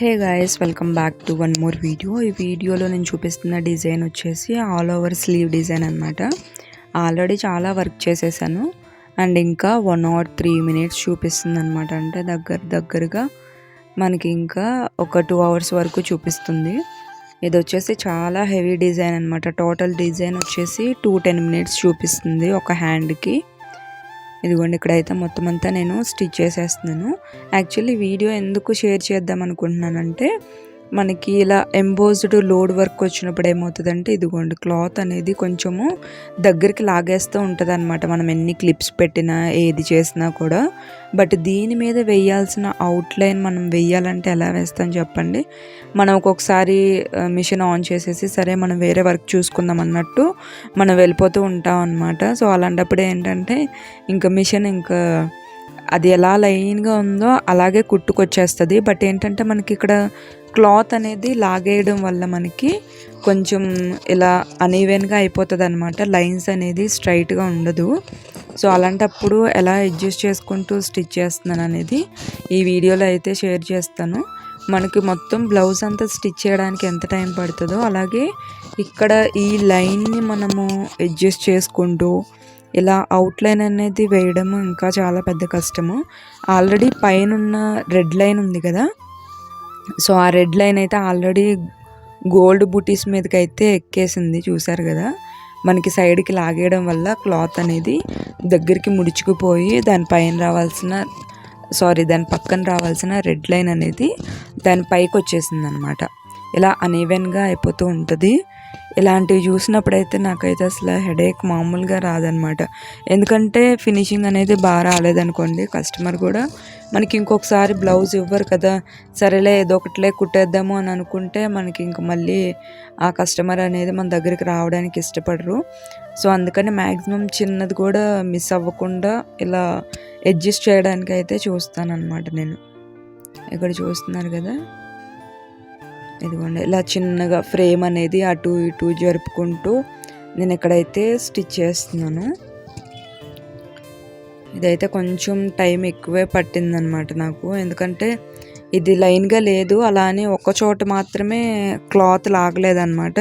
Hey guys welcome back to one more video ఈ వీడియోలో నేను చూపిస్తున్న డిజైన్ వచ్చేసి ఆల్ ఓవర్ స్లీవ్ డిజైన్ అనమాట ఆల్రెడీ చాలా వర్క్ చేసేసాను. అండ్ ఇంకా వన్ ఆర్ త్రీ మినిట్స్ చూపిస్తుంది అనమాట అంటే దగ్గర దగ్గరగా మనకి ఇంకా ఒక టూ అవర్స్ వరకు చూపిస్తుంది. ఇది వచ్చేసి చాలా హెవీ డిజైన్ అనమాట టోటల్ డిజైన్ వచ్చేసి టూ టెన్ మినిట్స్ చూపిస్తుంది ఒక హ్యాండ్కి ఇదిగోండి ఇక్కడైతే మొత్తం అంతా నేను స్టిచ్ చేసేస్తున్నాను. యాక్చువల్లీ వీడియో ఎందుకు షేర్ చేద్దాం అనుకుంటున్నానంటే మనకి ఇలా ఎంబోజ్డ్ లోడ్ వర్క్ వచ్చినప్పుడు ఏమవుతుందంటే ఇదిగోండి క్లాత్ అనేది కొంచెము దగ్గరికి లాగేస్తూ ఉంటుంది అనమాట మనం ఎన్ని క్లిప్స్ పెట్టినా ఏది చేసినా కూడా. బట్ దీని మీద వేయాల్సిన అవుట్లైన్ మనం వేయాలంటే ఎలా వేస్తాం చెప్పండి? మనం ఒక్కొక్కసారి మిషన్ ఆన్ చేసేసి సరే మనం వేరే వర్క్ చూసుకుందాం అన్నట్టు మనం వెళ్ళిపోతూ ఉంటాం అనమాట సో అలాంటప్పుడు ఏంటంటే ఇంకా మిషన్ ఇంకా అది ఎలా లైన్గా ఉందో అలాగే కుట్టుకొచ్చేస్తుంది. బట్ ఏంటంటే మనకి ఇక్కడ క్లాత్ అనేది లాగేయడం వల్ల మనకి కొంచెం ఇలా అనీవెన్గా అయిపోతుంది అనమాట లైన్స్ అనేది స్ట్రైట్గా ఉండదు. సో అలాంటప్పుడు ఎలా అడ్జస్ట్ చేసుకుంటూ స్టిచ్ చేస్తున్నాను అనేది ఈ వీడియోలో అయితే షేర్ చేస్తాను. మనకి మొత్తం బ్లౌజ్ అంతా స్టిచ్ చేయడానికి ఎంత టైం పడుతుందో అలాగే ఇక్కడ ఈ లైన్ని మనము అడ్జస్ట్ చేసుకుంటూ ఇలా అవుట్లైన్ అనేది వేయడం ఇంకా చాలా పెద్ద కష్టము. ఆల్రెడీ పైన ఉన్న రెడ్ లైన్ ఉంది కదా. సో ఆ రెడ్ లైన్ అయితే ఆల్రెడీ గోల్డ్ బూటీస్ మీదకి అయితే ఎక్కేసింది చూసారు కదా. మనకి సైడ్కి లాగేయడం వల్ల క్లాత్ అనేది దగ్గరికి ముడుచుకుపోయి దానిపైన రావాల్సిన సారీ దాని పక్కన రావాల్సిన రెడ్ లైన్ అనేది దాని పైకి వచ్చేసింది అనమాట ఇలా అనీవెన్గా అయిపోతూ ఉంటుంది. ఇలాంటివి చూసినప్పుడైతే నాకైతే అసలు హెడేక్ మామూలుగా రాదనమాట. ఎందుకంటే ఫినిషింగ్ అనేది బాగా రాలేదనుకోండి కస్టమర్ కూడా మనకి ఇంకొకసారి బ్లౌజ్ ఇవ్వరు కదా సరేలే ఏదో ఒకటిలే కుట్టేద్దాము అని అనుకుంటే మనకి ఇంక మళ్ళీ ఆ కస్టమర్ అనేది మన దగ్గరికి రావడానికి ఇష్టపడరు. సో అందుకని మ్యాక్సిమం చిన్నది కూడా మిస్ అవ్వకుండా ఇలా అడ్జస్ట్ చేయడానికి అయితే చూస్తాను అనమాట నేను. ఇక్కడ చూస్తున్నారు కదా? ఇదిగోండి ఇలా చిన్నగా ఫ్రేమ్ అనేది అటు ఇటు జరుపుకుంటూ నేను ఇక్కడైతే స్టిచ్ చేస్తున్నాను. ఇదైతే కొంచెం టైం ఎక్కువే పట్టిందనమాట నాకు. ఎందుకంటే ఇది లైన్గా లేదు అలా అని ఒక చోట మాత్రమే క్లాత్ లాగలేదన్నమాట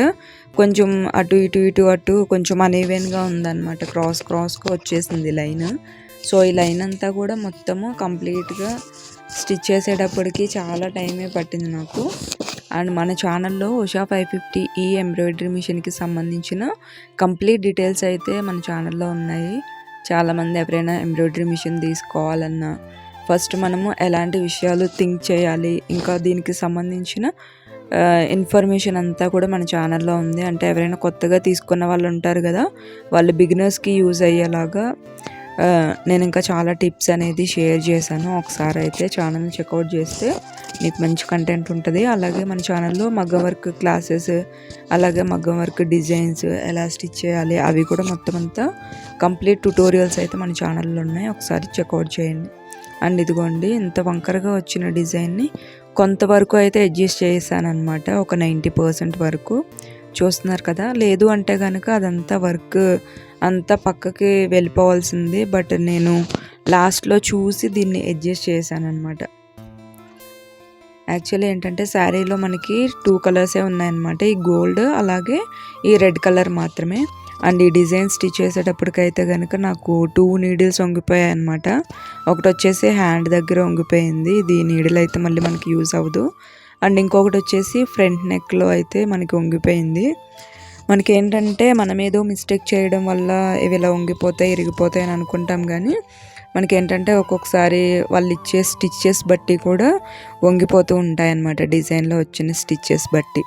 కొంచెం అటు ఇటు ఇటు అటు కొంచెం అనీవెన్గా ఉందన్నమాట క్రాస్ క్రాస్గా వచ్చేసింది లైన్. సో ఈ లైన్ అంతా కూడా మొత్తము కంప్లీట్గా స్టిచ్ చేసేటప్పటికి చాలా టైమే పట్టింది నాకు. అండ్ మన ఛానల్లో ఉషా ఫైవ్ ఫిఫ్టీ ఈ ఎంబ్రాయిడరీ మిషన్కి సంబంధించిన కంప్లీట్ డీటెయిల్స్ అయితే మన ఛానల్లో ఉన్నాయి. చాలామంది ఎవరైనా ఎంబ్రాయిడరీ మిషన్ తీసుకోవాలన్నా ఫస్ట్ మనము ఎలాంటి విషయాలు థింక్ చేయాలి ఇంకా దీనికి సంబంధించిన ఇన్ఫర్మేషన్ అంతా కూడా మన ఛానల్లో ఉంది. అంటే ఎవరైనా కొత్తగా తీసుకున్న వాళ్ళు ఉంటారు కదా వాళ్ళు బిగినర్స్కి యూజ్ అయ్యేలాగా నేను ఇంకా చాలా టిప్స్ అనేది షేర్ చేశాను. ఒకసారి అయితే ఛానల్ని చెక్అవుట్ చేస్తే మీకు మంచి కంటెంట్ ఉంటుంది. అలాగే మన ఛానల్లో మగ్గ వర్క్ క్లాసెస్ అలాగే మగ్గం వర్క్ డిజైన్స్ ఎలా స్టిచ్ చేయాలి అవి కూడా మొత్తం అంతా కంప్లీట్ ట్యూటోరియల్స్ అయితే మన ఛానల్లో ఉన్నాయి. ఒకసారి చెక్అవుట్ చేయండి. అండ్ ఇదిగోండి ఇంత వంకరగా వచ్చిన డిజైన్ని కొంతవరకు అయితే అడ్జస్ట్ చేశాను అనమాట ఒక నైంటీ పర్సెంట్ వరకు. చూస్తున్నారు కదా. లేదు అంటే కనుక అదంతా వర్క్ అంతా పక్కకి వెళ్ళిపోవాల్సింది. బట్ నేను లాస్ట్లో చూసి దీన్ని అడ్జస్ట్ చేశాను అనమాట యాక్చువల్లీ ఏంటంటే శారీలో మనకి టూ కలర్సే ఉన్నాయన్నమాట. ఈ గోల్డ్ అలాగే ఈ రెడ్ కలర్ మాత్రమే. అండ్ ఈ డిజైన్ స్టిచ్ చేసేటప్పటికైతే కనుక నాకు టూ నీడిల్స్ వంగిపోయాయి అనమాట ఒకటి వచ్చేసి హ్యాండ్ దగ్గర వంగిపోయింది. ఇది నీడిల్ అయితే మళ్ళీ మనకి యూజ్ అవ్వదు. అండ్ ఇంకొకటి వచ్చేసి ఫ్రంట్ నెక్లో అయితే మనకి వంగిపోయింది మనకి ఏంటంటే మనం ఏదో మిస్టేక్ చేయడం వల్ల ఇవి ఇలా వంగిపోతాయి ఇరిగిపోతాయి అని అనుకుంటాం కానీ మనకి ఏంటంటే ఒక్కొక్కసారి వాళ్ళు ఇచ్చే స్టిచ్చెస్ బట్టి కూడా వంగిపోతూ ఉంటాయి అన్నమాట డిజైన్లో వచ్చిన స్టిచ్చెస్ బట్టి.